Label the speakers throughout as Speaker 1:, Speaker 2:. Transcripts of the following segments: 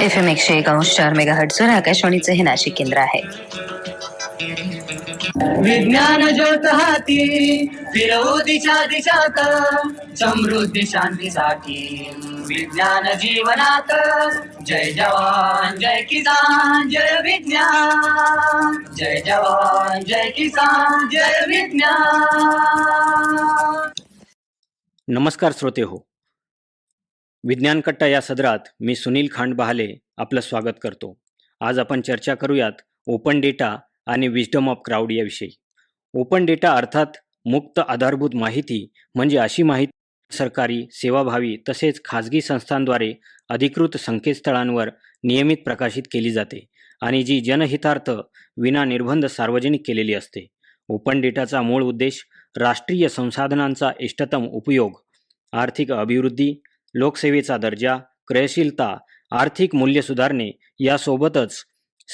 Speaker 1: F M एकशे एक अंश चार मेगा हर्ट्सवर आकाशवाणीचं हे नाशिक केंद्र आहे.
Speaker 2: विज्ञान ज्योत हाती फिरवू दिशा दिशात समृद्धी शांतीसाठी. विज्ञान जीवनात जय जवान जय किसान जय विज्ञान. जय जवान जय किसान जय विज्ञान.
Speaker 3: नमस्कार श्रोते हो विज्ञानकट्टा या सदरात मी सुनील खांड बहाले आपलं स्वागत करतो. आज आपण चर्चा करूयात ओपन डेटा आणि विजडम ऑफ क्राऊड याविषयी. ओपन डेटा अर्थात मुक्त आधारभूत माहिती म्हणजे अशी माहिती सरकारी सेवाभावी तसेच खाजगी संस्थांद्वारे अधिकृत संकेतस्थळांवर नियमित प्रकाशित केली जाते आणि जी जनहितार्थ विना निर्बंध सार्वजनिक केलेली असते. ओपन डेटाचा मूळ उद्देश राष्ट्रीय संसाधनांचा इष्टतम उपयोग आर्थिक अभिवृद्धी लोकसेवेचा दर्जा क्रयशीलता आर्थिक मूल्य सुधारणे यासोबतच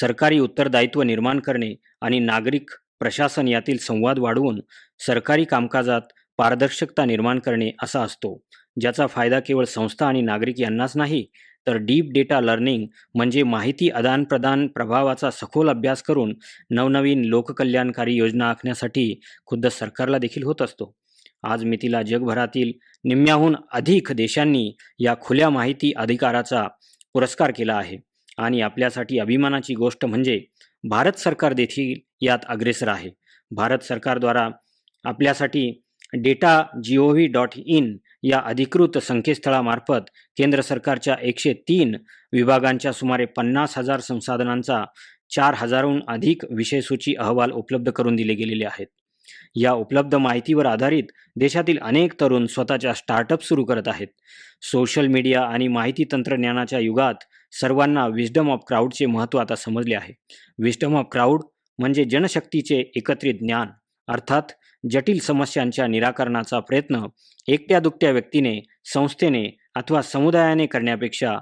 Speaker 3: सरकारी उत्तरदायित्व निर्माण करणे आणि नागरिक प्रशासन यातील संवाद वाढवून सरकारी कामकाजात पारदर्शकता निर्माण करणे असा असतो. ज्याचा फायदा केवळ संस्था आणि नागरिक यांनाच नाही तर डीप डेटा लर्निंग म्हणजे माहिती आदानप्रदान प्रभावाचा सखोल अभ्यास करून नवनवीन लोककल्याणकारी योजना आखण्यासाठी खुद्द सरकारला देखील होत असतो. आज मितीला जगभरातील निम्म्याहून अधिक देशांनी या खुल्या माहिती अधिकाराचा पुरस्कार केला आहे. आणि आपल्यासाठी अभिमानाची गोष्ट म्हणजे भारत सरकार देखील यात अग्रेसर आहे. भारत सरकारद्वारा आपल्यासाठी data G O V dot in या अधिकृत संकेतस्थळामार्फत केंद्र सरकारच्या एकशे तीन विभागांच्या सुमारे पन्नास हजार संसाधनांचा चार हजारहून अधिक विषयसूची अहवाल उपलब्ध करून दिले गेलेले आहेत. या उपलब्ध माहितीवर आधारित देशातील अनेक तरुण स्वतःच्या स्टार्टअप सुरू करत आहेत. सोशल मीडिया आणि माहिती तंत्रज्ञानाच्या युगात सर्वांना विस्डम ऑफ क्राऊडचे महत्त्व आता समजले आहे. विस्डम ऑफ क्राऊड म्हणजे जनशक्तीचे एकत्रित ज्ञान अर्थात जटिल समस्यांच्या निराकरणाचा प्रयत्न एकट्या दुकट्या व्यक्तीने संस्थेने अथवा समुदायाने करण्यापेक्षा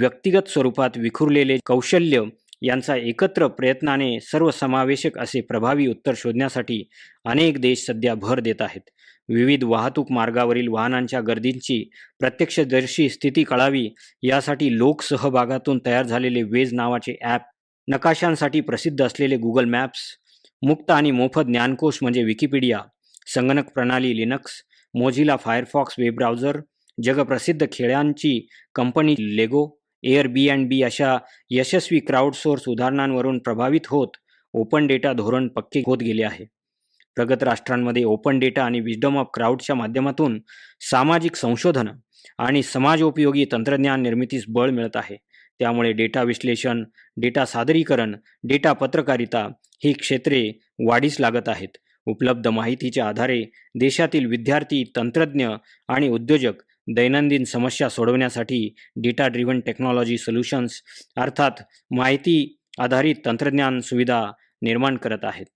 Speaker 3: व्यक्तिगत स्वरूपात विखुरलेले कौशल्य यांचा एकत्र प्रयत्नाने सर्वसमावेशक असे प्रभावी उत्तर शोधण्यासाठी अनेक देश सध्या भर देत आहेत. विविध वाहतूक मार्गावरील वाहनांच्या गर्दींची प्रत्यक्षदर्शी स्थिती कळावी यासाठी लोकसहभागातून तयार झालेले वेज नावाचे ॲप नकाशांसाठी प्रसिद्ध असलेले गुगल मॅप्स मुक्त आणि मोफत ज्ञानकोश म्हणजे विकिपीडिया संगणक प्रणाली Linux Mozilla Firefox web browser जगप्रसिद्ध खेळांची company Lego air B and बी अशा यशस्वी क्राऊडसोर्स उदाहरणांवरून प्रभावित होत ओपन डेटा धोरण पक्के होत गेले आहे. प्रगत राष्ट्रांमध्ये ओपन डेटा आणि विजडम ऑफ क्राऊडच्या माध्यमातून सामाजिक संशोधन आणि समाजोपयोगी तंत्रज्ञान निर्मितीस बळ मिळत आहे. त्यामुळे डेटा विश्लेषण डेटा सादरीकरण डेटा पत्रकारिता ही क्षेत्रे वाढीस लागत आहेत. उपलब्ध माहितीच्या आधारे देशातील विद्यार्थी तंत्रज्ञ आणि उद्योजक दैनंदिन समस्या सोडवण्यासाठी डेटा ड्रिव्हन टेक्नॉलॉजी सोल्युशन्स अर्थात माहिती आधारित तंत्रज्ञान सुविधा निर्माण करत आहेत.